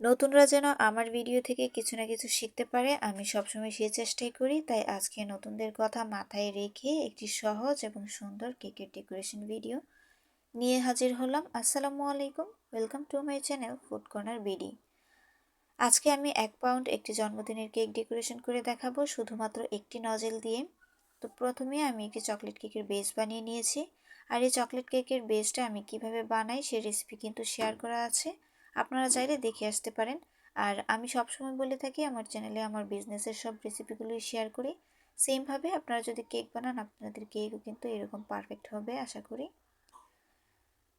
নতুনরা যেন আমার ভিডিও থেকে কিছু না কিছু শিখতে পারে, আমি সবসময় সে চেষ্টাই করি। তাই আজকে নতুনদের কথা মাথায় রেখে একটি সহজ এবং সুন্দর কেকের ডেকোরেশন ভিডিও নিয়ে হাজির হলাম। আসসালামু আলাইকুম, welcome to my channel food corner BD. আজকে আমি এক পাউন্ড একটি জন্মদিনের কেক ডেকোরেশন করে দেখাবো, শুধুমাত্র একটি নজেল দিয়ে। তো প্রথমে আমি একটি চকলেট কেকের বেস বানিয়ে নিয়েছি। আর এই চকলেট কেকের বেসটা আমি কীভাবে বানাই সেই রেসিপি কিন্তু শেয়ার করা আছে। আপনারা চাইলে দেখে আসতে পারেন। আর আমি সবসময় বলে থাকি, আমার চ্যানেলে আমার বিজনেসের সব রেসিপিগুলোই শেয়ার করি। সেমভাবে আপনারা যদি কেক বানান, আপনাদের কেকও কিন্তু এরকম পারফেক্ট হবে, আশা করি।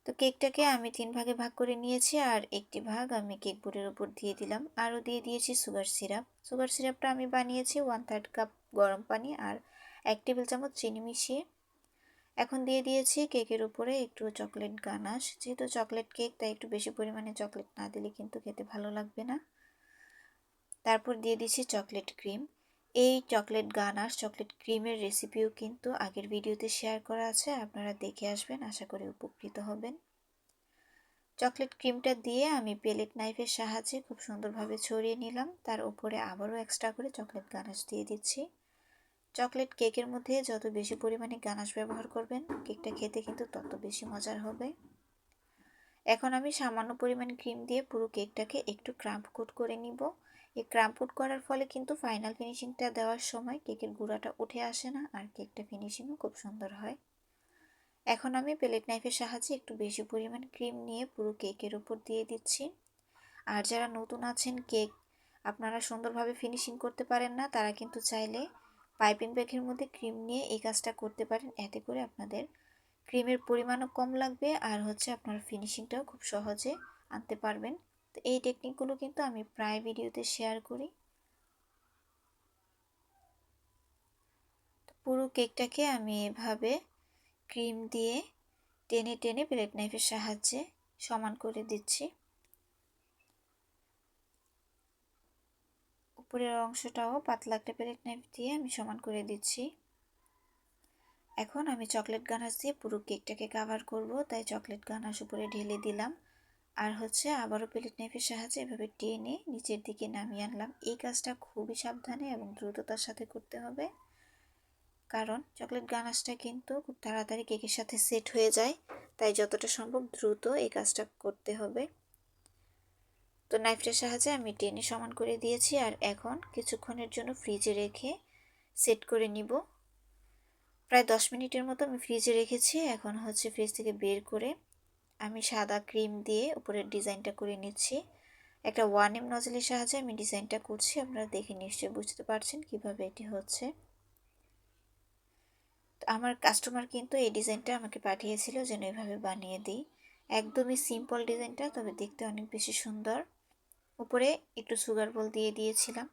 তো কেকটাকে আমি তিন ভাগে ভাগ করে নিয়েছি, আর একটি ভাগ আমি কেক বোর্ডের উপর দিয়ে দিলাম। আরও দিয়ে দিয়েছি সুগার সিরাপ। সুগার সিরাপটা আমি বানিয়েছি ওয়ান থার্ড কাপ গরম পানি আর এক টেবিল চামচ চিনি মিশিয়ে। এখন দিয়ে দিয়েছি কেকের উপরে একটু চকলেট গানাশ। যেহেতু চকলেট কেক, তাই একটু বেশি পরিমাণে চকলেট না দিলে কিন্তু খেতে ভালো লাগবে না। তারপর দিয়ে দিচ্ছি চকলেট ক্রিম। এই চকলেট গানাশ, চকলেট ক্রিমের রেসিপিও কিন্তু আগের ভিডিওতে শেয়ার করা আছে, আপনারা দেখে আসবেন, আশা করি উপকৃত হবেন। চকলেট ক্রিমটা দিয়ে আমি পেলেট নাইফের সাহায্যে খুব সুন্দরভাবে ছড়িয়ে নিলাম। তার উপরে আবারও এক্সট্রা করে চকলেট গানাশ দিয়ে দিচ্ছি। চকলেট কেকের মধ্যে যত বেশি পরিমাণে গানাশ ব্যবহার করবেন, কেকটা খেতে কিন্তু তত বেশি মজার হবে। এখন আমি সামান্য পরিমাণ ক্রিম দিয়ে পুরো কেকটাকে একটু ক্রাম্প কোট করে নিব। এই ক্রাম্প কোট করার ফলে কিন্তু ফাইনাল ফিনিশিংটা দেওয়ার সময় কেকের গুঁড়াটা উঠে আসে না আর কেকটা ফিনিশিংও খুব সুন্দর হয়। এখন আমি প্লেট নাইফের সাহায্যে একটু বেশি পরিমাণ ক্রিম নিয়ে পুরো কেকের উপর দিয়ে দিচ্ছি। আর যারা নতুন আছেন কেক, আপনারা সুন্দরভাবে ফিনিশিং করতে পারেন না, তারা কিন্তু চাইলে পাইপিং ব্যাগের মধ্যে ক্রিম নিয়ে এই কাজটা করতে পারেন। এতে করে আপনাদের ক্রিমের পরিমাণও কম লাগবে আর হচ্ছে আপনার ফিনিশিংটাও খুব সহজে আনতে পারবেন। তো এই টেকনিকগুলো কিন্তু আমি প্রায় ভিডিওতে শেয়ার করি। পুরো কেকটাকে আমি এভাবে ক্রিম দিয়ে টেনে টেনে প্লেট নাইফের সাহায্যে সমান করে দিচ্ছি। উপরের অংশটাও পাতলা একটা প্লেট নাইফ দিয়ে আমি সমান করে দিচ্ছি। এখন আমি চকলেট গানাশ দিয়ে পুরো কেকটাকে কাভার করব, তাই চকলেট গানাশ উপরে ঢেলে দিলাম। আর হচ্ছে আবারও প্লেট নাইফের সাহায্যে এভাবে টেনে নিচের দিকে নামিয়ে আনলাম। এই কাজটা খুবই সাবধানে এবং দ্রুততার সাথে করতে হবে, কারণ চকলেট গানাশটা কিন্তু খুব তাড়াতাড়ি কেকের সাথে সেট হয়ে যায়, তাই যতটা সম্ভব দ্রুত এই কাজটা করতে হবে। তো নাইফটার সাহায্যে আমি টেনে সমান করে দিয়েছি আর এখন কিছুক্ষণের জন্য ফ্রিজে রেখে সেট করে নিব। প্রায় দশ মিনিটের মতো আমি ফ্রিজে রেখেছি। এখন হচ্ছে ফ্রিজ থেকে বের করে আমি সাদা ক্রিম দিয়ে উপরের ডিজাইনটা করে নিচ্ছি। একটা ওয়ান এম নজলের সাহায্যে আমি ডিজাইনটা করছি। আপনারা দেখে নিশ্চয়ই বুঝতে পারছেন কীভাবে এটি হচ্ছে। তো আমার কাস্টমার কিন্তু এই ডিজাইনটা আমাকে পাঠিয়েছিল যেন এভাবে বানিয়ে দিই। একদমই সিম্পল ডিজাইনটা তবে দেখতে অনেক বেশি সুন্দর। উপরে একটু সুগার বল দিয়ে দিয়েছিলাম।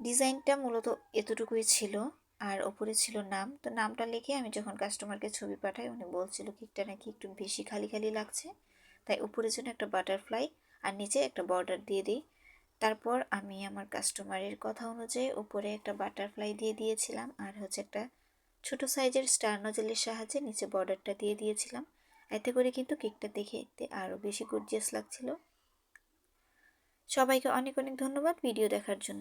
ডিজাইনটা মূলত এতটুকুই ছিল, আর ওপরে ছিল নাম। তো নামটা লিখে আমি যখন কাস্টমারকে ছবি পাঠাই, উনি বলছিল কেকটা নাকি একটু বেশি খালি খালি লাগছে। তাই উপরের জন্য একটা বাটারফ্লাই আর নিচে একটা বর্ডার দিয়ে দিই। তারপর আমি আমার কাস্টমারের কথা অনুযায়ী উপরে একটা বাটারফ্লাই দিয়ে দিয়েছিলাম, আর হচ্ছে একটা ছোট সাইজের স্টার নজেলের সাহায্যে নিচে বর্ডারটা দিয়ে দিয়েছিলাম। এতে করে কিন্তু কেকটা দেখে আরও বেশি গর্জিয়াস লাগছিল। সবাইকে অনেক অনেক ধন্যবাদ ভিডিও দেখার জন্য।